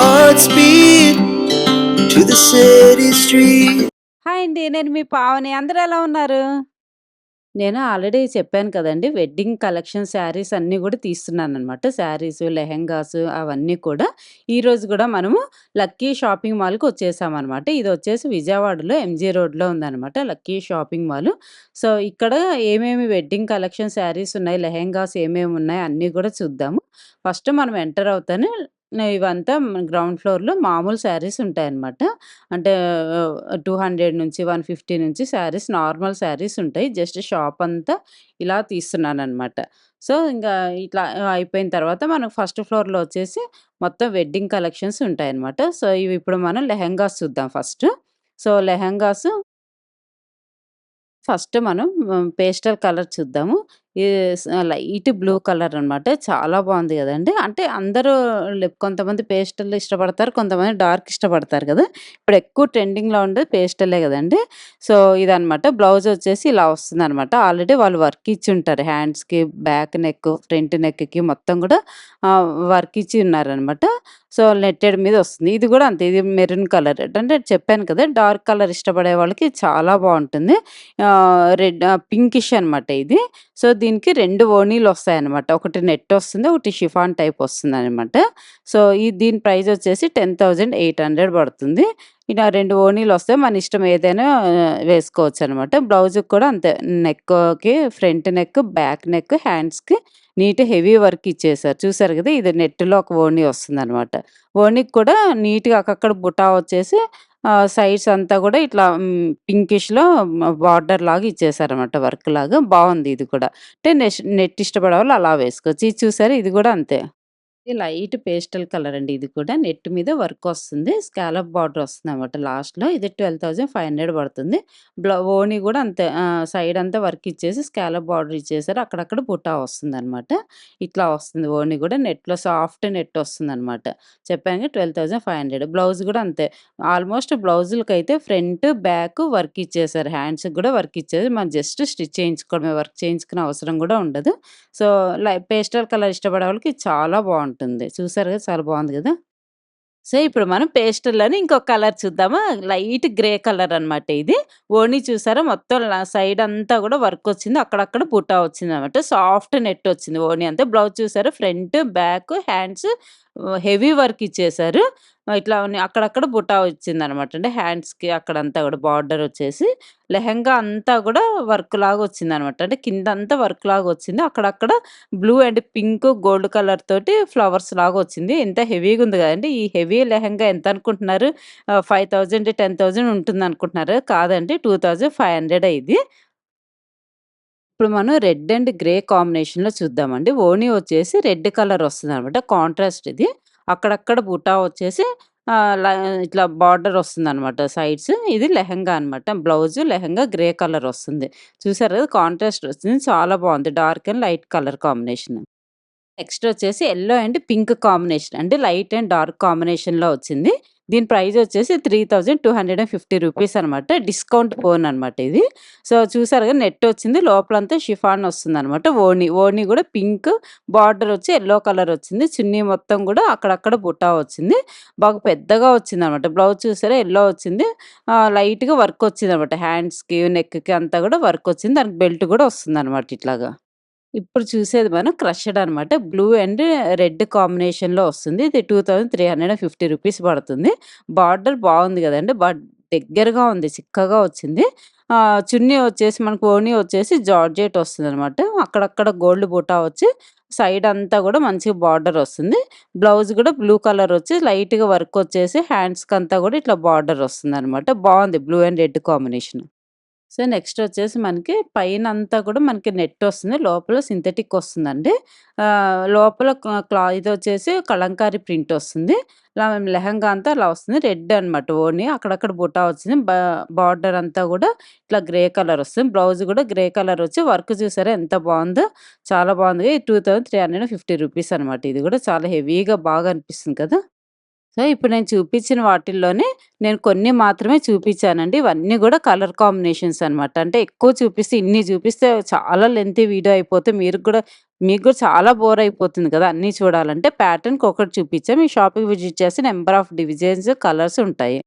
hearts beat to the city street. Hi అండి. నేను మీ పావని. అందరూ ఎలా ఉన్నారు? నేను ఆల్రెడీ చెప్పాను కదండీ! వెడ్డింగ్ కలెక్షన్ శారీస్ అన్నీ గూడా తీస్తున్నాననమాట. శారీసు, లెహెంగాసు అవన్నీ కూడా. ఈరోజు గూడా మనము లక్కీ షాపింగ్ మాల్‌కి వచ్చేసామనమాట. ఇదొచ్చేసి విజయవాడలో ఎంజీ రోడ్‌లో ఉందనమాట. Lucky shopping mall. సో, ఇక్కడ ఏమేమి వెడ్డింగ్ కలెక్షన్ శారీస్ ఉన్నాయి, లెహెంగాస్ ఏమేమి ఉన్నాయి అన్నీ గూడా చూద్దాము. ఫస్ట్ మనం ఎంటర్ అవుతానే ఇవంతా గ్రౌండ్ ఫ్లోర్‌లో మామూలు శారీస్ ఉంటాయన్నమాట. అంటే టూ హండ్రెడ్ నుంచి 150 నుంచి శారీస్ నార్మల్ శారీస్ ఉంటాయి. జస్ట్ షాప్ అంతా ఇలా తీస్తున్నాననమాట. సో, ఇంకా ఇట్లా అయిపోయిన తర్వాత మనం ఫస్ట్ ఫ్లోర్‌లో వచ్చేసి మొత్తం వెడ్డింగ్ కలెక్షన్స్ ఉంటాయన్నమాట. సో, ఇవి ఇప్పుడు మనం లెహెంగాస్ చూద్దాం ఫస్ట్. సో, లెహెంగాస్ ఫస్ట్ మనం పేస్టల్ కలర్ చూద్దాము. ఈ లైట్ బ్లూ కలర్ అనమాట. చాలా బాగుంది గదండీ! అంటే అందరూ లె కొంతమంది పేస్టల్ ఇష్టపడతారు. కొంతమంది డార్క్ ఇష్టపడతారు గదా! ఇప్పుడు ఎక్కువ ట్రెండింగ్‌లో ఉండేది పేస్టలే గదండీ! సో, ఇదనమాట. బ్లౌజ్ వచ్చేసి ఇలా వస్తుందనమాట. ఆల్రెడీ వాళ్ళు వర్క్ ఇచ్చుంటారు. హ్యాండ్స్‌కి, బ్యాక్ నెక్, ఫ్రంట్ నెక్‌కి మొత్తం గూడా ఆహ్, వర్క్ ఇచ్చి ఉన్నారనమాట. సో, నెట్టెడ్ మీద వస్తుంది. ఇది గూడా అంతే. ఇది మెరూన్ కలర్. అంటే చెప్పాను కదా! డార్క్ కలర్ ఇష్టపడే వాళ్ళకి చాలా బావుంటుంది. ఆహ్, రెడ్ ఆహ్, పింకిష్ అనమాట ఇది. సో, దీనికి రెండు ఓణీలు వస్తాయి అన్నమాట ఒకటి నెట్ వస్తుంది. ఒకటి షిఫాన్ టైప్ వస్తుందనమాట. సో, ఈ దీని ప్రైస్ వచ్చేసి 10,800 పడుతుంది. ఇలా 2 ఓణీలొస్తాయి. మన ఇష్టం ఏదైనా వేసుకోవచ్చు అనమాట బ్లౌజ్‌కి కూడా అంతే. నెక్‌కి ఫ్రంట్ నెక్, బ్యాక్ నెక్, హ్యాండ్స్‌కి నీట్ హెవీ వర్క్ ఇచ్చేసారు. చూసారు కదా ఇది నెట్‌లో ఒక ఓణీ వస్తుందనమాట. ఓణికి కూడా నీట్‌గా అక్కడ బుటా వచ్చేసి సైడ్స్ అంతా కూడా ఇట్లా పింకిష్ పింకిష్‌లో బార్డర్ లాగా ఇచ్చేసారనమాట. వర్క్ లాగా. బాగుంది ఇది కూడా. అంటే నెష్ నెట్ ఇష్టపడే వాళ్ళు అలా వేసుకోవచ్చు. ఇది చూసారా? ఇది కూడా అంతే. లైట్ పేస్టల్ కలర్ అండి ఇది కూడా. నెట్ మీద వర్క్ వస్తుంది. స్కాలప్ బార్డర్ వస్తుంది అనమాట లాస్ట్‌లో. ఇది 12,500 పడుతుంది. బ్లౌ ఓణీ కూడా అంతే. సైడ్ అంతా వర్క్ ఇచ్చేసి స్కాలప్ బార్డర్ ఇచ్చేసారు. అక్కడక్కడ బుటా వస్తుందనమాట. ఇట్లా వస్తుంది ఓణీ కూడా నెట్‌లో సాఫ్ట్ నెట్ వస్తుందనమాట. చెప్పానుగా 12,500 బ్లౌజ్ కూడా అంతే. ఆల్మోస్ట్ బ్లౌజులకైతే ఫ్రంట్, బ్యాక్ వర్క్ ఇచ్చేసారు. హ్యాండ్స్‌కి కూడా వర్క్ ఇచ్చేది మనం జస్ట్ స్టిచ్ చేయించుకోవడమే. వర్క్ చేయించుకునే అవసరం కూడా ఉండదు. సో, లై పేస్టల్ కలర్ ఇష్టపడే వాళ్ళకి చాలా బాగుంటుంది ఉంటుంది చూసారు కదా చాలా బాగుంది కదా సో, ఇప్పుడు మనం పేస్టల్లోని ఇంకొక కలర్ చూద్దామా? లైట్ గ్రే కలర్ అనమాట ఇది. ఓణి చూసారా? మొత్తం సైడ్ అంతా కూడా వర్క్ వచ్చింది. అక్కడక్కడ బుటా వచ్చిందనమాట. సాఫ్ట్ నెట్ వచ్చింది ఓణి అంతా. బ్లౌజ్ చూసారా? Front, back, hands heavy work ఇచ్చేసారు. ఇట్లా అక్కడక్కడ బుటా వచ్చిందనమాట. అంటే హ్యాండ్స్‌కి అక్కడంతా కూడా బార్డర్ వచ్చేసి లెహెంగా అంతా కూడా వర్క్ లాగా వచ్చిందనమాట. అంటే కిందంతా వర్క్ లాగా వచ్చింది. అక్కడక్కడ blue and pink, gold colour తోటి ఫ్లవర్స్ లాగా వచ్చింది. ఎంత హెవీగా ఉంది కదండి ఈ హెవీ లెహెంగా ఎంత అనుకుంటున్నారు? ఫైవ్ థౌజండ్ టెన్ థౌజండ్ ఉంటుంది అనుకుంటున్నారు కాదండి. 2,500 ఇది. ఇప్పుడు మనం రెడ్ అండ్ గ్రే కాంబినేషన్‌లో చూద్దామండి. ఓనీ వచ్చేసి రెడ్ కలర్ వస్తుందనమాట. కాంట్రాస్ట్ ఇది. అక్కడక్కడ బుటా వచ్చేసి ఇట్లా బార్డర్ వస్తుందనమాట సైడ్స్. ఇది లెహంగా అనమాట. బ్లౌజ్, లెహెంగా గ్రే కలర్ వస్తుంది. చూసారు కదా కాంట్రాస్ట్ వస్తుంది. చాలా బాగుంది dark and light colour combination. Next వచ్చేసి ఎల్లో అండ్ పింక్ కాంబినేషన్. అంటే లైట్ అండ్ డార్క్ కాంబినేషన్‌లో వచ్చింది. దీని ప్రైస్ వచ్చేసి 3,250 రూపీస్ అనమాట. డిస్కౌంట్ ఫోన్ అనమాట ఇది. సో, చూసారుగా నెట్ వచ్చింది. లోపలంతా షిఫాన్ వస్తుందనమాట. ఓణి ఓణీ కూడా పింక్ బార్డర్ వచ్చి ఎల్లో కలర్ వచ్చింది. చున్నీ మొత్తం కూడా అక్కడక్కడ బుటా వచ్చింది. బాగా పెద్దగా వచ్చింది అనమాట బ్లౌజ్ చూసారా? ఎల్లో వచ్చింది. లైట్‌గా వర్క్ వచ్చిందనమాట. హ్యాండ్స్‌కి, నెక్‌కి అంతా కూడా వర్క్ వచ్చింది. దానికి బెల్ట్ కూడా వస్తుంది అనమాట ఇట్లాగా. ఇప్పుడు చూసేది మనం క్రష్డ్ అనమాట. బ్లూ అండ్ రెడ్ కాంబినేషన్‌లో వస్తుంది. ఇది 2,350 రూపీస్ పడుతుంది. బార్డర్ బాగుంది కదండి బట్ దగ్గరగా ఉంది. చిక్కగా వచ్చింది. చున్నీ వచ్చేసి మనకు ఓనీ వచ్చేసి జార్జెట్ వస్తుందనమాట. అక్కడక్కడ గోల్డ్ బూటా వచ్చి సైడ్ అంతా కూడా మంచిగా బార్డర్ వస్తుంది. బ్లౌజ్ కూడా బ్లూ కలర్ వచ్చి లైట్‌గా వర్క్ వచ్చేసి హ్యాండ్స్కి అంతా కూడా ఇట్లా బార్డర్ వస్తుందనమాట. బాగుంది blue and red combination. So, next వచ్చేసి మనకి పైన అంతా కూడా మనకి నెట్ వస్తుంది. లోపల సింథటిక్ వస్తుందండి. లోపల క్లా ఇది వచ్చేసి కలంకారీ ప్రింట్ వస్తుంది. ల లెహంగా అంతా అలా వస్తుంది. రెడ్ అనమాట ఓని అక్కడక్కడ బుటా వచ్చింది. బార్డర్ అంతా కూడా ఇట్లా గ్రే కలర్ వస్తుంది. బ్లౌజ్ కూడా గ్రే కలర్ వచ్చి వర్క్ చూసారా ఎంత బాగుందో చాలా బాగుంది two thousand three hundred fifty rupees అనమాట. ఇది కూడా చాలా హెవీగా బాగా అనిపిస్తుంది కదా! సో, ఇప్పుడు నేను చూపించిన వాటిల్లోనే నేను కొన్ని మాత్రమే చూపించానండి. ఇవన్నీ కూడా కలర్ కాంబినేషన్స్ అనమాట. అంటే ఎక్కువ చూపిస్తే ఇన్ని చూపిస్తే చాలా లెంతీ వీడియో అయిపోతే మీరు కూడా మీకు కూడా చాలా బోర్ అయిపోతుంది కదా! అన్నీ చూడాలంటే ప్యాటర్న్‌కి ఒకటి చూపించాం. మీ షాపింగ్ విజిట్ చేసి నెంబర్ ఆఫ్ డివిజన్స్ కలర్స్ ఉంటాయి.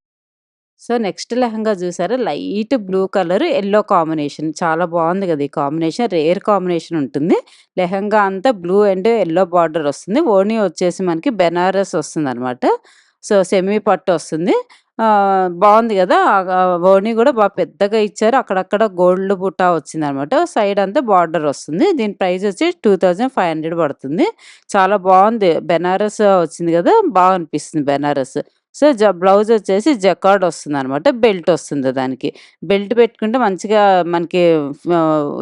సో, నెక్స్ట్ లెహంగా చూసారా? Light blue colour, yellow combination చాలా బాగుంది కదా ఈ కాంబినేషన్ రేర్ కాంబినేషన్ ఉంటుంది. లెహంగా అంతా బ్లూ అండ్ ఎల్లో బార్డర్ వస్తుంది. ఓణి వచ్చేసి మనకి బెనారస్ వస్తుంది అనమాట సో, సెమీ పట్టు వస్తుంది. బాగుంది కదా ఓణి కూడా బాగా పెద్దగా ఇచ్చారు. అక్కడక్కడ గోల్డ్ బుట్టా వచ్చిందనమాట. సైడ్ అంతా బార్డర్ వస్తుంది. దీని ప్రైస్ వచ్చి 2500 పడుతుంది. చాలా బాగుంది బెనారస్ వచ్చింది కదా బాగా అనిపిస్తుంది బెనారస్. సో, జ బ్లౌజ్ వచ్చేసి జకార్డ్ వస్తుందనమాట. బెల్ట్ వస్తుంది దానికి. బెల్ట్ పెట్టుకుంటే మంచిగా మనకి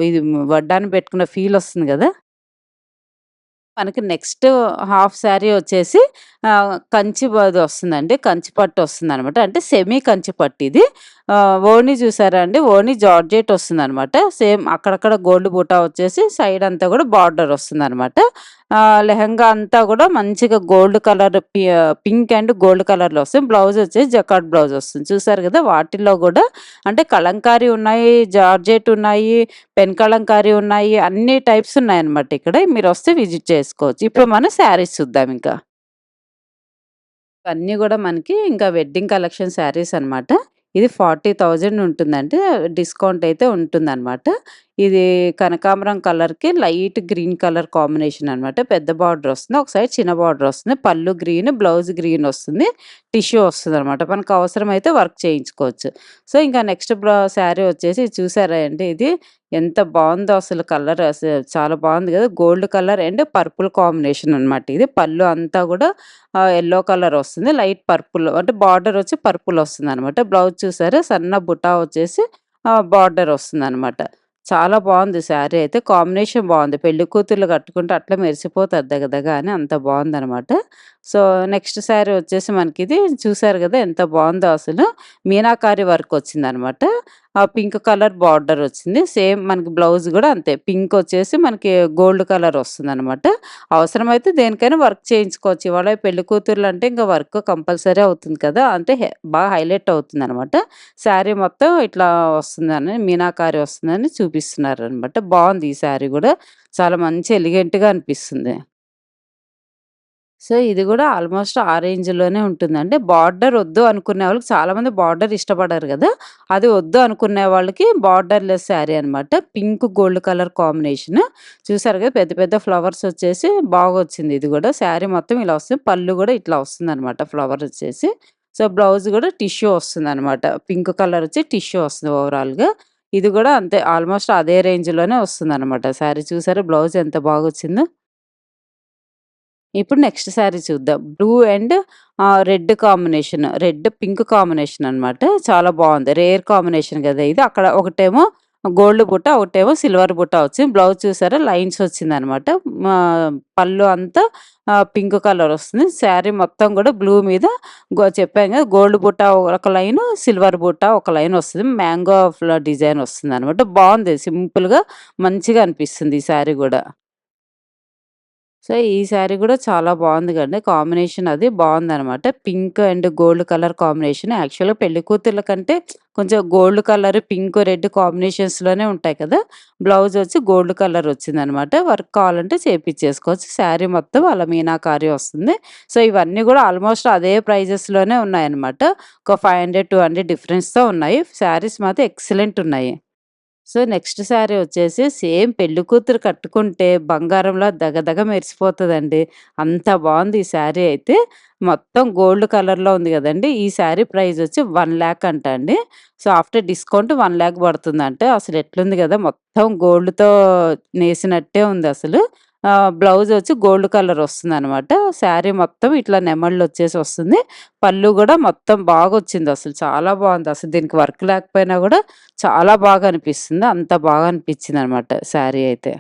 ఇది వడ్డాన్ని పెట్టుకున్న ఫీల్ వస్తుంది కదా మనకి నెక్స్ట్ హాఫ్ శారీ వచ్చేసి కంచి బది వస్తుందండి. కంచి పట్టు వస్తుందనమాట. అంటే సెమీ కంచి పట్టు ఇది. ఓణి చూసారా అండి? ఓణి జార్జెట్ వస్తుందనమాట. సేమ్ అక్కడక్కడ గోల్డ్ బూటా వచ్చేసి సైడ్ అంతా కూడా బార్డర్ వస్తుందనమాట. అనమాట లెహంగా అంతా కూడా మంచిగా gold colour pink and gold కలర్‌లో వస్తుంది. బ్లౌజ్ వచ్చేసి జకాట్ బ్లౌజ్ వస్తుంది. చూసారు కదా వాటిల్లో కూడా అంటే కలంకారీ ఉన్నాయి, జార్జెట్ ఉన్నాయి, పెన్ కలంకారీ ఉన్నాయి. అన్ని టైప్స్ ఉన్నాయన్నమాట ఇక్కడ. మీరు వస్తే విజిట్ చేసుకోవచ్చు. ఇప్పుడు మనం శారీస్ చూద్దాం ఇంకా. ఇవన్నీ కూడా మనకి ఇంకా వెడ్డింగ్ కలెక్షన్ శారీస్ అనమాట. ఇది ఫార్టీ థౌజండ్ ఉంటుందంటే డిస్కౌంట్ అయితే ఉంటుందన్నమాట ఇది కనకాంబరం కలర్‌కి లైట్ గ్రీన్ కలర్ కాంబినేషన్ అనమాట. పెద్ద బార్డర్ వస్తుంది. ఒక సైడ్ చిన్న బార్డర్ వస్తుంది. పళ్ళు గ్రీన్, బ్లౌజ్ గ్రీన్ వస్తుంది. టిష్యూ వస్తదనమాట. మనకు అవసరమైతే వర్క్ చేయించుకోవచ్చు. సో, ఇంకా నెక్స్ట్ శారీ వచ్చేసి చూసారా అండి ఇది ఎంత బాగుందో అసలు కలర్ అసలు చాలా బాగుంది కదా gold colour and purple combination అనమాట ఇది. పళ్ళు అంతా కూడా ఎల్లో కలర్ వస్తుంది. లైట్ పర్పుల్ అంటే బార్డర్ వచ్చి పర్పుల్ వస్తుందనమాట. బ్లౌజ్ చూసారా సన్న బుటా వచ్చేసి బార్డర్ బార్డర్ వస్తుందనమాట. చాలా బాగుంది శారీ అయితే. కాంబినేషన్ బాగుంది పెళ్ళి కూతుర్లు కట్టుకుంటే అట్లా మెరిసిపోతారు దగదగ అని అంత బాగుందనమాట సో, నెక్స్ట్ శారీ వచ్చేసి మనకి ఇది చూసారు కదా ఎంత బాగుందో అసలు. మీనాకారి వర్క్ వచ్చిందనమాట. ఆ పింక్ కలర్ బార్డర్ వచ్చింది. సేమ్ మనకి బ్లౌజ్ కూడా అంతే. పింక్ వచ్చేసి మనకి గోల్డ్ కలర్ వస్తుందనమాట. అవసరమైతే దేనికైనా వర్క్ చేయించుకోవచ్చు. ఇవాళ పెళ్ళి కూతుర్లంటే ఇంకా వర్క్ కంపల్సరీ అవుతుంది కదా! అంటే హె బాగా హైలైట్ అవుతుందనమాట. శారీ మొత్తం ఇట్లా వస్తుందని మీనాకారి వస్తుందని చూపిస్తున్నారనమాట. బాగుంది ఈ శారీ కూడా చాలా మంచి ఎలిగెంట్‌గా అనిపిస్తుంది. సో, ఇది కూడా ఆల్మోస్ట్ ఆ రేంజ్‌లోనే ఉంటుందండి. బార్డర్ వద్దు అనుకునే వాళ్ళకి చాలామంది బార్డర్ ఇష్టపడరు కదా అది వద్దు అనుకునే వాళ్ళకి బార్డర్‌లెస్ శారీ అనమాట. Pink gold colour combination. చూసారు కదా పెద్ద పెద్ద ఫ్లవర్స్ వచ్చేసి బాగొచ్చింది ఇది కూడా శారీ మొత్తం ఇలా వస్తుంది. పళ్ళు కూడా ఇట్లా వస్తుందనమాట ఫ్లవర్ వచ్చేసి. సో, బ్లౌజ్ కూడా టిష్యూ వస్తుందనమాట. పింక్ కలర్ వచ్చి టిష్యూ వస్తుంది ఓవరాల్‌గా. ఇది కూడా అంతే ఆల్మోస్ట్ అదే రేంజ్‌లోనే వస్తుందనమాట. శారీ చూసారా బ్లౌజ్ ఎంత బాగొచ్చిందో? ఇప్పుడు నెక్స్ట్ శారీ చూద్దాం. Blue and red combination. Red pink combination అనమాట. చాలా బాగుంది రేర్ కాంబినేషన్ కదా ఇది. అక్కడ ఒకటేమో గోల్డ్ బుట్ట, ఒకటేమో సిల్వర్ బుట్ట వచ్చింది. బ్లౌజ్ చూసారా లైన్స్ వచ్చిందనమాట. అనమాట పళ్ళు అంతా పింక్ కలర్ వస్తుంది. శారీ మొత్తం కూడా బ్లూ మీద గో చెప్పాను కదా గోల్డ్ బుట్ట ఒక లైను, సిల్వర్ బుట్ట ఒక లైన్ వస్తుంది. మ్యాంగో డిజైన్ డిజైన్ వస్తుందనమాట. బాగుంది సింపుల్‌గా మంచిగా అనిపిస్తుంది ఈ శారీ కూడా సో, ఈ శారీ కూడా చాలా బాగుంది కదండి కాంబినేషన్ అది బాగుందనమాట pink and gold colour combination. యాక్చువల్‌గా పెళ్ళి కూతుర్ల కంటే కొంచెం గోల్డ్ కలర్, పింక్, రెడ్ కాంబినేషన్స్‌లోనే ఉంటాయి కదా! బ్లౌజ్ వచ్చి గోల్డ్ కలర్ వచ్చిందనమాట. వర్క్ కావాలంటే చేపించేసుకోవచ్చు శారీ మొత్తం అలా మీనాకారి వస్తుంది. సో, ఇవన్నీ కూడా ఆల్మోస్ట్ అదే ప్రైజెస్‌లోనే ఉన్నాయన్నమాట. ఒక 500, 200 డిఫరెన్స్‌తో ఉన్నాయి. శారీస్ మాత్రం ఎక్సలెంట్ ఉన్నాయి. సో, నెక్స్ట్ శారీ వచ్చేసి సేమ్ పెళ్ళి కూతురు కట్టుకుంటే బంగారంలో దగదగ మెరిసిపోతుందండి అంత బాగుంది ఈ శారీ అయితే. మొత్తం గోల్డ్ కలర్‌లో ఉంది కదండి ఈ శారీ ప్రైస్ వచ్చి వన్ ల్యాక్ అంట అండి. So, after discount one lakh పడుతుందంటే అసలు ఎట్లుంది కదా మొత్తం గోల్డ్‌తో నేసినట్టే ఉంది అసలు బ్లౌజ్ వచ్చి గోల్డ్ కలర్ వస్తుందనమాట. శారీ మొత్తం ఇట్లా నెమళ్ళు వచ్చేసి వస్తుంది. పళ్ళు కూడా మొత్తం బాగా వచ్చింది అసలు చాలా బాగుంది అసలు దీనికి వర్క్ లేకపోయినా కూడా చాలా బాగా అనిపిస్తుంది. అంత బాగా అనిపించింది అనమాట శారీ అయితే.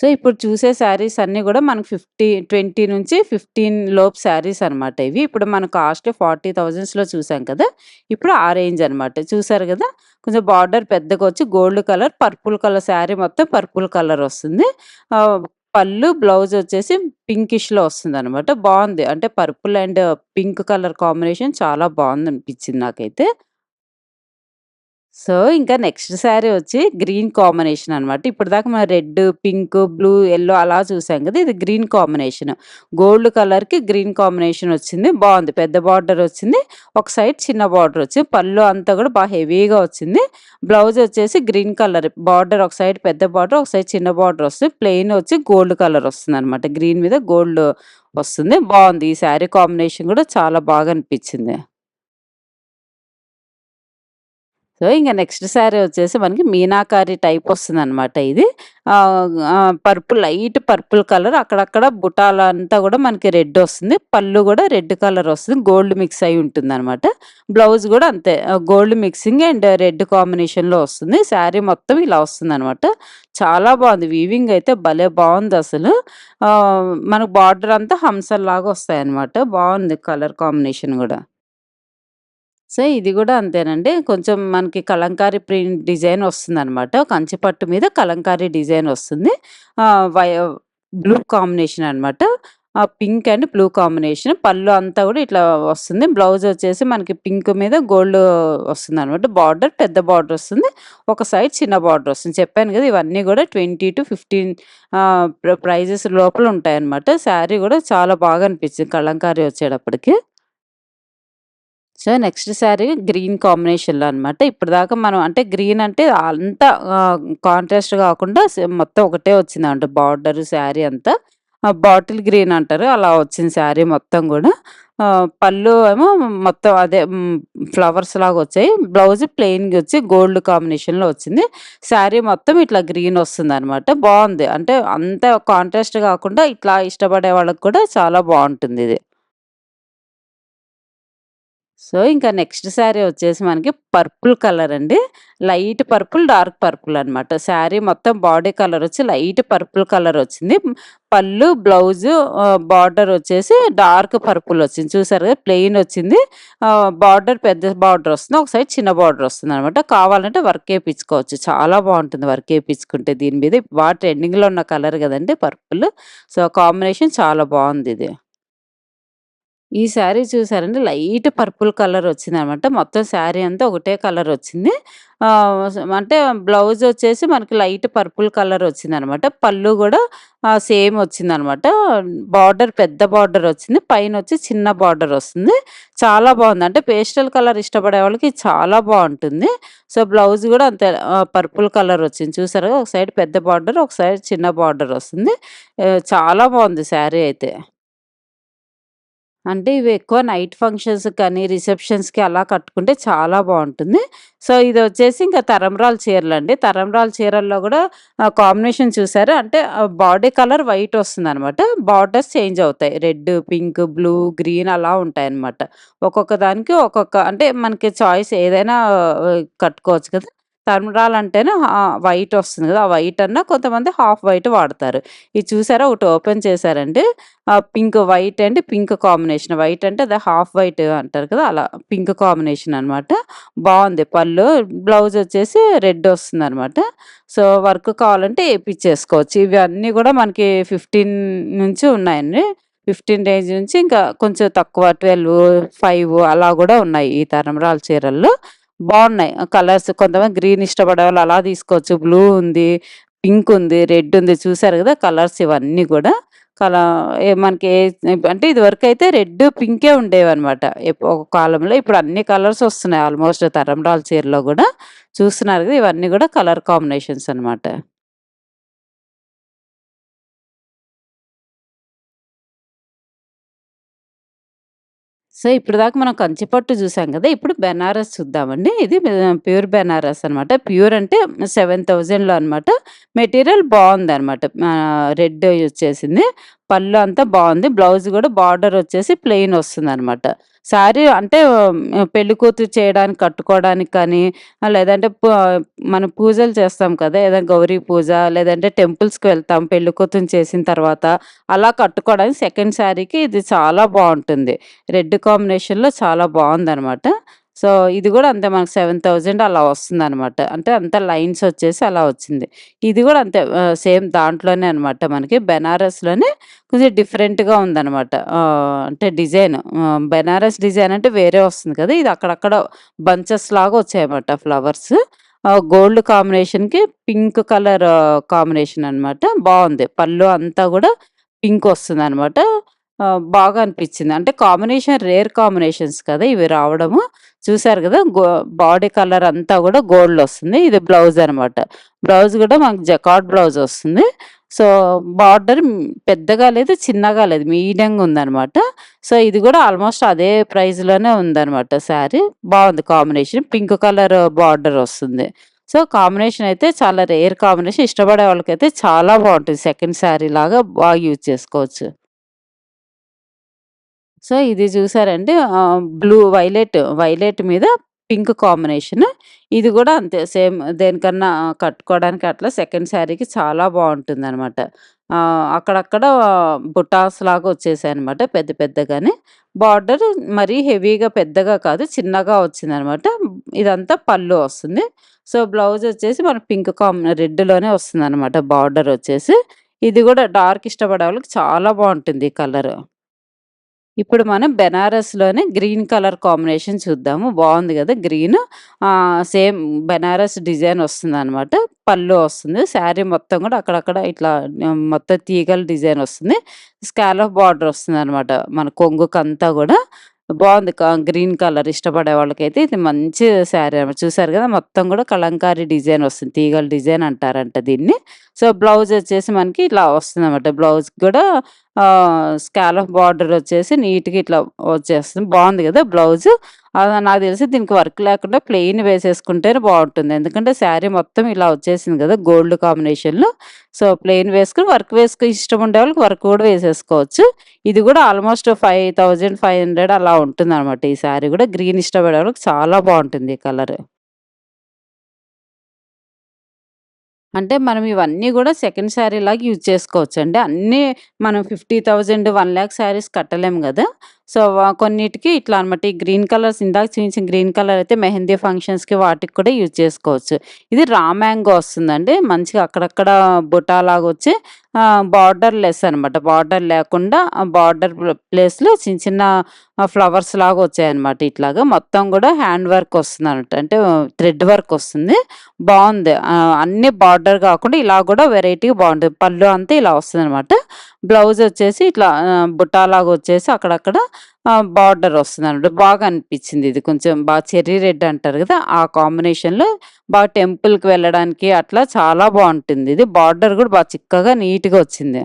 సో, ఇప్పుడు చూసే శారీస్ అన్నీ కూడా మనకు 50 20 నుంచి 15 లోపు శారీస్ అనమాట ఇవి. ఇప్పుడు మన కాస్ట్ 40,000స్‌లో చూసాం కదా! ఇప్పుడు ఆ రేంజ్ అనమాట. చూసారు కదా కొంచెం బార్డర్ పెద్దగా వచ్చి gold colour, purple colour sari మొత్తం పర్పుల్ కలర్ వస్తుంది. పళ్ళు, బ్లౌజ్ వచ్చేసి పింకిష్‌లో వస్తుందనమాట. బాగుంది అంటే purple and pink colour combination చాలా బాగుంది అనిపించింది నాకైతే. సో, ఇంకా నెక్స్ట్ శారీ వచ్చి గ్రీన్ కాంబినేషన్ అనమాట. ఇప్పటిదాకా మనం రెడ్, పింక్, బ్లూ, ఎల్లో అలా చూసాం కదా! ఇది గ్రీన్ కాంబినేషన్. గోల్డ్ కలర్‌కి గ్రీన్ కాంబినేషన్ వచ్చింది. బాగుంది పెద్ద బార్డర్ వచ్చింది. ఒక సైడ్ చిన్న బార్డర్ వచ్చింది. పళ్ళు అంతా కూడా బాగా హెవీగా వచ్చింది. బ్లౌజ్ వచ్చేసి గ్రీన్ కలర్ బార్డర్ ఒక సైడ్ పెద్ద బార్డర్, ఒక సైడ్ చిన్న బార్డర్ వస్తుంది. ప్లెయిన్ వచ్చి గోల్డ్ కలర్ వస్తుందనమాట. గ్రీన్ మీద గోల్డ్ వస్తుంది. బాగుంది ఈ శారీ కాంబినేషన్ కూడా చాలా బాగా అనిపించింది. సో, ఇంకా నెక్స్ట్ శారీ వచ్చేసి మనకి మీనాకారి టైప్ వస్తుందనమాట ఇది. పర్పుల్ లైట్ పర్పుల్ కలర్ అక్కడక్కడ బుటాలంతా కూడా మనకి రెడ్ వస్తుంది. పళ్ళు కూడా రెడ్ కలర్ వస్తుంది. గోల్డ్ మిక్స్ అయి ఉంటుంది అనమాట బ్లౌజ్ కూడా అంతే గోల్డ్ మిక్సింగ్ అండ్ రెడ్ కాంబినేషన్‌లో వస్తుంది. శారీ మొత్తం ఇలా వస్తుందనమాట. చాలా బాగుంది వీవింగ్ అయితే భలే బాగుంది అసలు మనకు బార్డర్ అంతా హంసల్లాగా వస్తాయన్నమాట. బాగుంది కలర్ కాంబినేషన్ కూడా సో, ఇది కూడా అంతేనండి. కొంచెం మనకి కలంకారీ ప్రింట్ డిజైన్ వస్తుందనమాట. కంచి పట్టు మీద కలంకారీ డిజైన్ వస్తుంది. బ్లూ కాంబినేషన్ అనమాట. ఆ పింక్ అండ్ బ్లూ కాంబినేషన్. పళ్ళు అంతా కూడా ఇట్లా వస్తుంది. బ్లౌజ్ వచ్చేసి మనకి పింక్ మీద గోల్డ్ వస్తుందనమాట. బార్డర్ పెద్ద బార్డర్ వస్తుంది. ఒక సైడ్ చిన్న బార్డర్ వస్తుంది. చెప్పాను కదా ఇవన్నీ కూడా ట్వంటీ టు ఫిఫ్టీన్ ప్రైజెస్ లోపల ఉంటాయన్నమాట. శారీ కూడా చాలా బాగా అనిపించింది కలంకారీ వచ్చేటప్పటికి. సో, నెక్స్ట్ శారీ గ్రీన్ కాంబినేషన్‌లో అనమాట. ఇప్పటిదాకా మనం అంటే గ్రీన్ అంటే అంతా కాంట్రాస్ట్ కాకుండా మొత్తం ఒకటే వచ్చిందనమాట. బార్డర్ శారీ అంతా. బాటిల్ గ్రీన్ అంటారు. అలా వచ్చింది శారీ మొత్తం కూడా పళ్ళు ఏమో మొత్తం అదే ఫ్లవర్స్ లాగా వచ్చాయి. బ్లౌజ్ ప్లెయిన్‌గా వచ్చి గోల్డ్ కాంబినేషన్‌లో వచ్చింది. శారీ మొత్తం ఇట్లా గ్రీన్ వస్తుందనమాట. బాగుంది అంటే అంత కాంట్రాస్ట్ కాకుండా ఇట్లా ఇష్టపడే వాళ్ళకి కూడా చాలా బాగుంటుంది ఇది సో, ఇంకా నెక్స్ట్ శారీ వచ్చేసి మనకి పర్పుల్ కలర్ అండి. లైట్ పర్పుల్, డార్క్ పర్పుల్ అనమాట. శారీ మొత్తం బాడీ కలర్ వచ్చి లైట్ పర్పుల్ కలర్ వచ్చింది. పళ్ళు, బ్లౌజు బార్డర్ వచ్చేసి డార్క్ పర్పుల్ వచ్చింది. చూసారు కదా! ప్లెయిన్ వచ్చింది. బార్డర్ పెద్ద బార్డర్ వస్తుంది. ఒక సైడ్ చిన్న బార్డర్ వస్తుందనమాట. కావాలంటే వర్క్ వేయించుకోవచ్చు చాలా బాగుంటుంది వర్క్ వేయించుకుంటే దీని మీద. బాగా ట్రెండింగ్‌లో ఉన్న కలర్ కదండి పర్పుల్. సో, కాంబినేషన్ చాలా బాగుంది ఇది ఈ శారీ చూసారంటే లైట్ పర్పుల్ కలర్ వచ్చిందనమాట. మొత్తం శారీ అంతా ఒకటే కలర్ వచ్చింది. అంటే బ్లౌజ్ వచ్చేసి మనకి లైట్ పర్పుల్ కలర్ వచ్చింది అనమాట పళ్ళు కూడా సేమ్ వచ్చింది అనమాట బార్డర్ పెద్ద బార్డర్ వచ్చింది. పైన వచ్చి చిన్న బార్డర్ వస్తుంది. చాలా బాగుంది అంటే పేస్టల్ కలర్ ఇష్టపడే వాళ్ళకి చాలా బాగుంటుంది సో, బ్లౌజ్ కూడా అంతే పర్పుల్ కలర్ వచ్చింది. చూసారు ఒక సైడ్ పెద్ద బార్డర్, ఒక సైడ్ చిన్న బార్డర్ వస్తుంది. చాలా బాగుంది శారీ అయితే. అంటే ఇవి ఎక్కువ నైట్ ఫంక్షన్స్‌కి కానీ, రిసెప్షన్స్‌కి అలా కట్టుకుంటే చాలా బాగుంటుంది సో, ఇది వచ్చేసి ఇంకా తలంబ్రాల చీరలండి. తరంరాల చీరల్లో కూడా కాంబినేషన్ చూసారు అంటే బాడీ కలర్ వైట్ వస్తుందనమాట. బార్డర్స్ చేంజ్ అవుతాయి. రెడ్, పింక్, బ్లూ, గ్రీన్ అలా ఉంటాయి అనమాట ఒక్కొక్క దానికి ఒక్కొక్క అంటే మనకి చాయిస్ ఏదైనా కట్టుకోవచ్చు కదా! టర్మరాల్ అంటేనే వైట్ వస్తుంది కదా! ఆ వైట్ అన్నా కొంతమంది హాఫ్ వైట్ వాడతారు. ఇది చూసారా? ఒకటి ఓపెన్ చేశారండి. Pink white and pink combination. White అంటే అదే హాఫ్ వైట్ అంటారు కదా! అలా పింక్ కాంబినేషన్ అనమాట. బాగుంది పళ్ళు. బ్లౌజ్ వచ్చేసి రెడ్ వస్తుందనమాట. సో, వర్క్ కావాలంటే ఏపిచ్చేసుకోవచ్చు. ఇవన్నీ కూడా మనకి 15 నుంచి ఉన్నాయండి. 15 రేంజ్ నుంచి ఇంకా కొంచెం తక్కువ 12, 5 అలా కూడా ఉన్నాయి ఈ తరంరాల చీరల్లో. బాగున్నాయి కలర్స్ కొంతమంది గ్రీన్ ఇష్టపడే వాళ్ళు అలా తీసుకోవచ్చు. బ్లూ ఉంది, పింక్ ఉంది, రెడ్ ఉంది. చూసారు కదా కలర్స్ ఇవన్నీ కూడా కలా మనకి ఏ అంటే ఇదివరకైతే రెడ్, పింకే ఉండేవన్నమాట. ఎప్ ఒక కాలంలో. ఇప్పుడు అన్ని కలర్స్ వస్తున్నాయి ఆల్మోస్ట్ తలంబ్రాల చీరలో కూడా చూస్తున్నారు కదా ఇవన్నీ కూడా కలర్ కాంబినేషన్స్ అనమాట. సో, ఇప్పటిదాకా మనం కంచిపట్టు చూసాం కదా ఇప్పుడు బెనారస్ చూద్దామండి. ఇది ప్యూర్ బెనారస్ అనమాట. ప్యూర్ అంటే 7000లో అనమాట. మెటీరియల్ బాగుంది అనమాట రెడ్ వచ్చేసింది. పళ్ళు అంతా బాగుంది బ్లౌజ్ కూడా బార్డర్ వచ్చేసి ప్లెయిన్ వస్తుందనమాట. శారీ అంటే పెళ్ళి కూతురు చేయడానికి కట్టుకోవడానికి కానీ, లేదంటే మనం పూజలు చేస్తాం కదా! ఏదైనా గౌరీ పూజ లేదంటే టెంపుల్స్‌కి వెళ్తాం పెళ్ళి కూతురు చేసిన తర్వాత. అలా కట్టుకోవడానికి సెకండ్ శారీకి ఇది చాలా బాగుంటుంది రెడ్ కాంబినేషన్‌లో చాలా బాగుందనమాట సో, ఇది కూడా అంతే మనకు 7000 అలా వస్తుందనమాట. అంటే అంతా లైన్స్ వచ్చేసి అలా వచ్చింది. ఇది కూడా అంతే సేమ్ దాంట్లోనే అనమాట మనకి బెనారస్‌లోనే కొంచెం డిఫరెంట్‌గా ఉందనమాట. అంటే డిజైన్ బెనారస్ డిజైన్ అంటే వేరే వస్తుంది కదా! ఇది అక్కడక్కడ బంచెస్ లాగా వచ్చాయన్నమాట ఫ్లవర్స్. గోల్డ్ కాంబినేషన్‌కి పింక్ కలర్ కాంబినేషన్ అనమాట. బాగుంది పళ్ళు అంతా కూడా పింక్ వస్తుందనమాట. అనమాట బాగా అనిపించింది అంటే కాంబినేషన్ రేర్ కాంబినేషన్స్ కదా! ఇవి రావడము. చూసారు కదా గో బాడీ కలర్ అంతా కూడా గోల్డ్ వస్తుంది. ఇది బ్లౌజ్ అనమాట. బ్లౌజ్ కూడా మనకు జకాట్ బ్లౌజ్ వస్తుంది. సో, బార్డర్ పెద్దగా లేదు, చిన్నగా లేదు. మీడియంగా ఉందనమాట. సో, ఇది కూడా ఆల్మోస్ట్ అదే ప్రైస్‌లోనే ఉందనమాట శారీ. బాగుంది కాంబినేషన్. పింక్ కలర్ బార్డర్ వస్తుంది. సో, కాంబినేషన్ అయితే చాలా రేర్ కాంబినేషన్. ఇష్టపడే వాళ్ళకైతే చాలా బాగుంటుంది సెకండ్ శారీ లాగా బాగా యూజ్ చేసుకోవచ్చు. సో, ఇది చూసారంటే బ్లూ వైలెట్, వైలెట్ మీద పింక్ కాంబినేషన్. ఇది కూడా అంతే సేమ్ దేనికన్నా కట్టుకోవడానికి అట్లా సెకండ్ శారీకి చాలా బాగుంటుంది అనమాట అక్కడక్కడ బుటాస్ లాగా వచ్చేసాయి అనమాట పెద్ద పెద్దగానే. బార్డర్ మరీ హెవీగా పెద్దగా కాదు చిన్నగా వచ్చింది అనమాట ఇదంతా పళ్ళు వస్తుంది. సో, బ్లౌజ్ వచ్చేసి మన పింక్ కాంబి రెడ్‌లోనే వస్తుందనమాట బార్డర్ వచ్చేసి. ఇది కూడా డార్క్ ఇష్టపడే వాళ్ళకి చాలా బాగుంటుంది ఈ కలర్. ఇప్పుడు మనం బెనారస్‌లోనే గ్రీన్ కలర్ కాంబినేషన్ చూద్దాము. బాగుంది కదా గ్రీన్. సేమ్ బెనారస్ డిజైన్ వస్తుందనమాట. పళ్ళు వస్తుంది. శారీ మొత్తం కూడా అక్కడక్కడ ఇట్లా మొత్తం తీగల డిజైన్ వస్తుంది. స్కాలప్ బార్డర్ వస్తుందనమాట. మన కొంగుకంతా కూడా బాగుంది గ్రీన్ కలర్ ఇష్టపడే వాళ్ళకైతే ఇది మంచి శారీ అనమాట. చూసారు కదా మొత్తం కూడా కలంకారీ డిజైన్ వస్తుంది. తీగల డిజైన్ అంటారంట దీన్ని. సో, బ్లౌజ్ వచ్చేసి మనకి ఇట్లా వస్తుందనమాట. బ్లౌజ్‌కి కూడా ఆహ్, స్కాలప్ బార్డర్ వచ్చేసి నీట్‌గా ఇట్లా వచ్చేస్తుంది. బాగుంది కదా బ్లౌజు. నాకు తెలిసి దీనికి వర్క్ లేకుండా ప్లెయిన్ వేసేసుకుంటేనే బాగుంటుంది ఎందుకంటే శారీ మొత్తం ఇలా వచ్చేసింది కదా గోల్డ్ కాంబినేషన్‌లో. సో, ప్లెయిన్ వేసుకుని వర్క్ వేసుకు ఇష్టం ఉండే వాళ్ళకి వర్క్ కూడా వేసేసుకోవచ్చు. ఇది కూడా ఆల్మోస్ట్ 5500 అలా ఉంటుందనమాట. ఈ శారీ కూడా గ్రీన్ ఇష్టపడే వాళ్ళకి చాలా బాగుంటుంది ఈ కలర్. అంటే మనం ఇవన్నీ కూడా సెకండ్ శారీ లాగా యూజ్ చేసుకోవచ్చు అండి అన్నీ మనం fifty thousand one lakh saris కట్టలేము కదా సో, కొన్నిటికి ఇట్లా అనమాట. ఈ గ్రీన్ కలర్స్ ఇందాక చూపించిన గ్రీన్ కలర్ అయితే మెహందీ ఫంక్షన్స్‌కి వాటికి కూడా యూజ్ చేసుకోవచ్చు. ఇది రా మ్యాంగో వస్తుందండి. మంచిగా అక్కడక్కడ బుటాలాగా వచ్చి బార్డర్ లెస్ అనమాట. బార్డర్ లేకుండా బార్డర్ ప్లేస్‌లో చిన్న చిన్న ఫ్లవర్స్ లాగా వచ్చాయన్నమాట ఇట్లాగా. మొత్తం కూడా హ్యాండ్ వర్క్ వస్తుందనమాట. అంటే థ్రెడ్ వర్క్ వస్తుంది. బాగుంది అన్ని అన్నీ బార్డర్ కాకుండా ఇలా కూడా వెరైటీగా బాగుంటుంది పళ్ళు అంతా ఇలా వస్తుందనమాట. బ్లౌజ్ వచ్చేసి ఇట్లా బుట్టాలాగా వచ్చేసి అక్కడక్కడ బార్డర్ బార్డర్ వస్తుందనమాట. బాగా అనిపించింది ఇది కొంచెం బాగా చెర్రీ రెడ్ అంటారు కదా ఆ కాంబినేషన్‌లో బాగా టెంపుల్‌కి వెళ్ళడానికి అట్లా చాలా బాగుంటుంది ఇది బార్డర్ కూడా బాగా చిక్కగా నీట్‌గా వచ్చింది.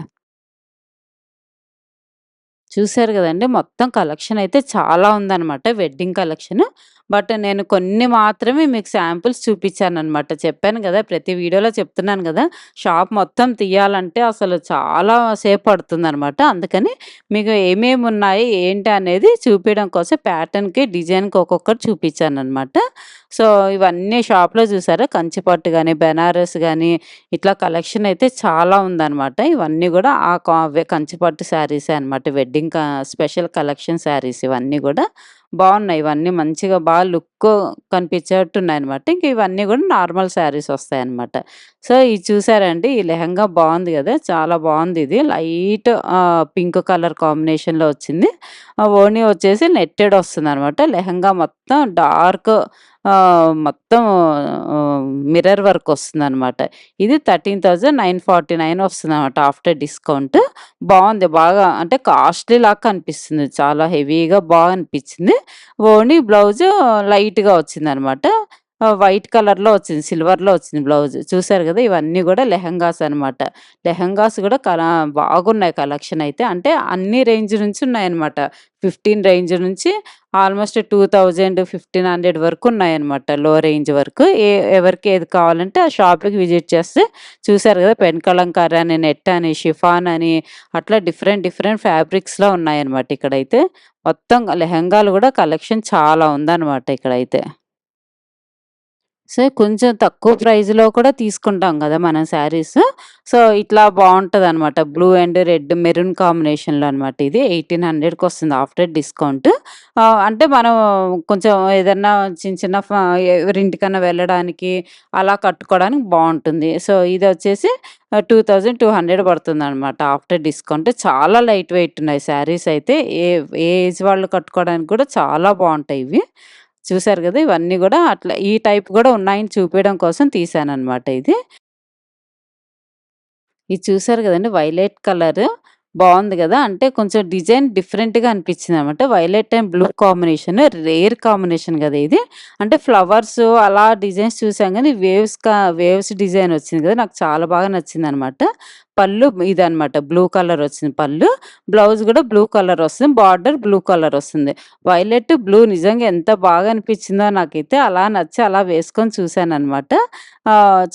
చూసారు కదండి మొత్తం కలెక్షన్ అయితే చాలా ఉందనమాట. Wedding collection. బట్ నేను కొన్ని మాత్రమే మీకు శాంపుల్స్ చూపించాను అనమాట చెప్పాను కదా ప్రతి వీడియోలో చెప్తున్నాను కదా షాప్ మొత్తం తీయాలంటే అసలు చాలా సేపు పడుతుందనమాట. అందుకని మీకు ఏమేమి ఉన్నాయి ఏంటి అనేది చూపించడం కోసం ప్యాటర్న్‌కి, డిజైన్‌కి ఒక్కొక్కటి చూపించాను అనమాట సో, ఇవన్నీ షాప్‌లో చూసారా కంచిపట్టు కానీ బెనారస్ కానీ ఇట్లా కలెక్షన్ అయితే చాలా ఉందనమాట. ఇవన్నీ కూడా ఆ కా కంచిపట్టు శారీసే అనమాట. వెడ్డింగ్ స్పెషల్ కలెక్షన్ శారీస్ ఇవన్నీ కూడా బాగున్నాయి ఇవన్నీ మంచిగా బాగా లుక్ కనిపించేట్టున్నాయనమాట. ఇంక ఇవన్నీ కూడా నార్మల్ శారీస్ వస్తాయనమాట. సో, ఇది చూసారండి ఈ లెహెంగా బాగుంది కదా చాలా బాగుంది ఇది లైట్ పింక్ కలర్ కాంబినేషన్‌లో వచ్చింది. ఆహ్, ఓణి వచ్చేసి నెట్టెడ్ వస్తుందనమాట. లెహెంగా మొత్తం డార్క్ మొత్తం మిర్రర్ వర్క్ వస్తుందనమాట. ఇది thirteen thousand nine forty nine వస్తుంది అనమాట ఆఫ్టర్ డిస్కౌంట్. బాగుంది బాగా అంటే కాస్ట్‌లీ లాగా కనిపిస్తుంది. చాలా హెవీగా బాగా అనిపించింది ఓన్లీ బ్లౌజ్ బ్లౌజు లైట్‌గా వచ్చిందనమాట. వైట్ కలర్‌లో వచ్చింది. సిల్వర్‌లో వచ్చింది బ్లౌజ్. చూసారు కదా ఇవన్నీ కూడా లెహెంగాస్ అనమాట. లెహెంగాస్ కూడా కలా బాగున్నాయి కలెక్షన్ అయితే. అంటే అన్ని రేంజ్ నుంచి ఉన్నాయన్నమాట. 15 రేంజ్ నుంచి ఆల్మోస్ట్ 2000, 1500 వరకు ఉన్నాయన్నమాట. లో రేంజ్ వరకు. ఏ ఎవరికి ఏది కావాలంటే ఆ షాప్‌కి విజిట్ చేస్తే చూసారు కదా పెన్ కలంకారీ అని, నెట్ అని, షిఫాన్ అని అట్లా డిఫరెంట్ డిఫరెంట్ ఫ్యాబ్రిక్స్‌లో ఉన్నాయన్నమాట ఇక్కడైతే. మొత్తం లెహెంగాలు కూడా కలెక్షన్ చాలా ఉందన్నమాట ఇక్కడైతే. సో, కొంచెం తక్కువ ప్రైస్‌లో కూడా తీసుకుంటాం కదా మనం శారీస్. సో, ఇట్లా బాగుంటుంది అనమాట బ్లూ అండ్ రెడ్ మెరూన్ కాంబినేషన్‌లో అనమాట ఇది. 1800కొస్తుంది ఆఫ్టర్ డిస్కౌంట్. అంటే మనం కొంచెం ఏదన్నా చిన్న చిన్న ఎవరింటికన్నా వెళ్ళడానికి అలా కట్టుకోవడానికి బాగుంటుంది సో, ఇది వచ్చేసి టూ థౌజండ్ టూ హండ్రెడ్ పడుతుంది అనమాట ఆఫ్టర్ డిస్కౌంట్. చాలా లైట్ వెయిట్ ఉన్నాయి శారీస్ అయితే. ఏ ఏ ఏజ్ వాళ్ళు కట్టుకోవడానికి కూడా చాలా బాగుంటాయి ఇవి. చూసారు కదా ఇవన్నీ కూడా అట్లా ఈ టైప్ కూడా ఉన్నాయని చూపించడం కోసం తీసాను అనమాట ఇది. ఇది చూసారు కదండి వైలెట్ కలర్ బాగుంది కదా అంటే కొంచెం డిజైన్ డిఫరెంట్‌గా అనిపించింది అనమాట violet and blue combination rare combination కదా ఇది. అంటే ఫ్లవర్స్ అలా డిజైన్స్ చూసాం కానీ వేవ్స్ కా వేవ్స్ డిజైన్ వచ్చింది కదా నాకు చాలా బాగా నచ్చింది అనమాట పళ్ళు ఇదనమాట బ్లూ కలర్ వచ్చింది పళ్ళు. బ్లౌజ్ కూడా బ్లూ కలర్ వస్తుంది. బార్డర్ బ్లూ కలర్ వస్తుంది. వైలెట్, బ్లూ నిజంగా ఎంత బాగా అనిపించిందో నాకైతే అలా నచ్చి అలా వేసుకొని చూశాను అనమాట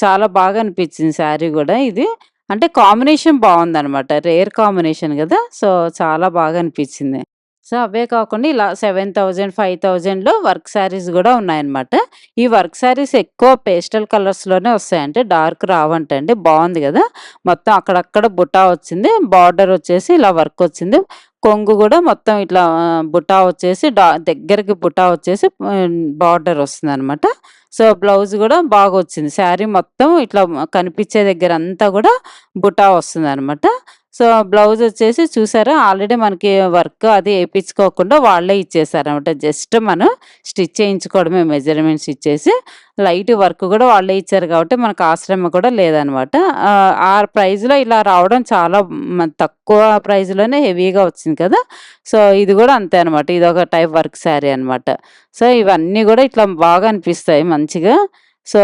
చాలా బాగా అనిపించింది శారీ కూడా ఇది. అంటే కాంబినేషన్ బాగుందనమాట రేర్ కాంబినేషన్ కదా సో, చాలా బాగా అనిపించింది. సో, అవే కాకుండా ఇలా 7000, 5000లో వర్క్ శారీస్ కూడా ఉన్నాయన్నమాట. ఈ వర్క్ శారీస్ ఎక్కువ పేస్టల్ కలర్స్‌లోనే వస్తాయంటే డార్క్ రావంటండి. బాగుంది కదా మొత్తం అక్కడక్కడ బుటా వచ్చింది. బార్డర్ వచ్చేసి ఇలా వర్క్ వచ్చింది. కొంగు కూడా మొత్తం ఇట్లా బుటా వచ్చేసి దగ్గరికి బుటా వచ్చేసి బార్డర్ బార్డర్ వస్తుందనమాట. సో, బ్లౌజ్ కూడా బాగా వచ్చింది శారీ మొత్తం ఇట్లా కనిపించే దగ్గర అంతా కూడా బుటా వస్తుందనమాట. సో, బ్లౌజ్ వచ్చేసి చూసారా ఆల్రెడీ మనకి వర్క్ అది వేయించుకోకుండా వాళ్ళే ఇచ్చేసారనమాట. జస్ట్ మనం స్టిచ్ చేయించుకోవడమే మెజర్‌మెంట్స్ ఇచ్చేసి. లైట్ వర్క్ కూడా వాళ్ళే ఇచ్చారు కాబట్టి మనకు ఆశ్రమ కూడా లేదనమాట. ఆ ప్రైజ్లో ఇలా రావడం చాలా తక్కువ ప్రైస్‌లోనే హెవీగా వచ్చింది కదా! సో, ఇది కూడా అంతే అనమాట. ఇది ఒక టైప్ వర్క్ శారీ అనమాట. సో, ఇవన్నీ కూడా ఇట్లా బాగా అనిపిస్తాయి మంచిగా. సో,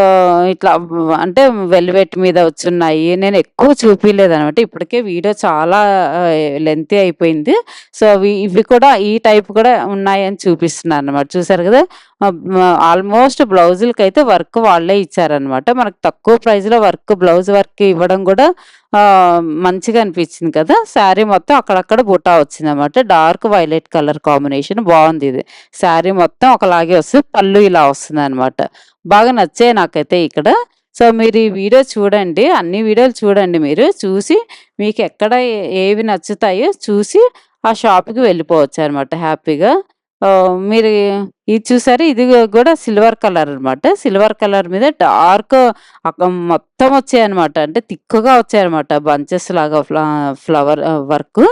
ఇట్లా అంటే వెల్వెట్ మీద వచ్చున్నాయి. నేను ఎక్కువ చూపించలేదనమాట ఇప్పటికే వీడియో చాలా లెంత్ అయిపోయింది. సో, ఇవి కూడా ఈ టైప్ కూడా ఉన్నాయని చూపిస్తున్నాననమాట. చూసారు కదా ఆల్మోస్ట్ ఆల్మోస్ట్ బ్లౌజులకైతే వర్క్ వాళ్ళే ఇచ్చారనమాట. మనకు తక్కువ ప్రైస్‌లో వర్క్ బ్లౌజ్ వర్క్ ఇవ్వడం కూడా మంచిగా అనిపించింది కదా! శారీ మొత్తం అక్కడక్కడ బుటా వచ్చిందనమాట. డార్క్ వైలెట్ కలర్ కాంబినేషన్ బాగుంది ఇది శారీ మొత్తం ఒకలాగే వస్తుంది. పళ్ళు ఇలా వస్తుందనమాట. బాగా నచ్చాయి నాకైతే ఇక్కడ. సో, మీరు ఈ వీడియో చూడండి. అన్ని వీడియోలు చూడండి మీరు. చూసి మీకు ఎక్కడ ఏవి నచ్చుతాయో చూసి ఆ షాప్‌కి వెళ్ళిపోవచ్చు అనమాట హ్యాపీగా. మీరు ఇది చూసారు ఇది కూడా సిల్వర్ కలర్ అనమాట. సిల్వర్ కలర్ మీద డార్క్ మొత్తం వచ్చాయనమాట. అంటే థిక్‌గా వచ్చాయనమాట. బంచెస్ లాగా ఫ్ల ఫ్లవర్ వర్క్.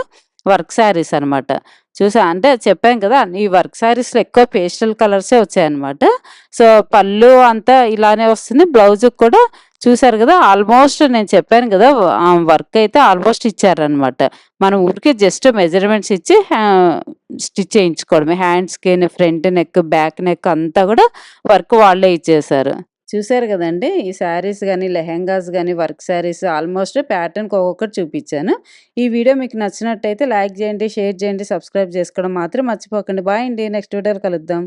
వర్క్ శారీస్ అనమాట. చూసా అంటే చెప్పాను కదా! ఈ వర్క్ శారీస్‌లో ఎక్కువ పేస్టల్ కలర్సే వచ్చాయనమాట. సో, పళ్ళు అంతా ఇలానే వస్తుంది. బ్లౌజ్‌కి కూడా చూసారు కదా ఆల్మోస్ట్ నేను చెప్పాను కదా వర్క్ అయితే ఆల్మోస్ట్ ఇచ్చారనమాట. మనం ఊరికే జస్ట్ మెజర్‌మెంట్స్ ఇచ్చి స్టిచ్ చేయించుకోవడమే. హ్యాండ్స్‌కి, ఫ్రంట్ నెక్, బ్యాక్ నెక్ అంతా కూడా వర్క్ వాళ్ళే ఇచ్చేసారు. చూసారు కదండి ఈ శారీస్ కానీ లెహెంగాస్ కానీ వర్క్ శారీస్ ఆల్మోస్ట్ ప్యాటర్న్‌కి ఒక్కొక్కటి చూపించాను ఈ వీడియో మీకు నచ్చినట్టయితే లైక్ చేయండి షేర్ చేయండి సబ్స్క్రైబ్ చేసుకోవడం మాత్రం మర్చిపోకండి. బాయ్ అండి. నెక్స్ట్ వీడియోలో కలుద్దాం.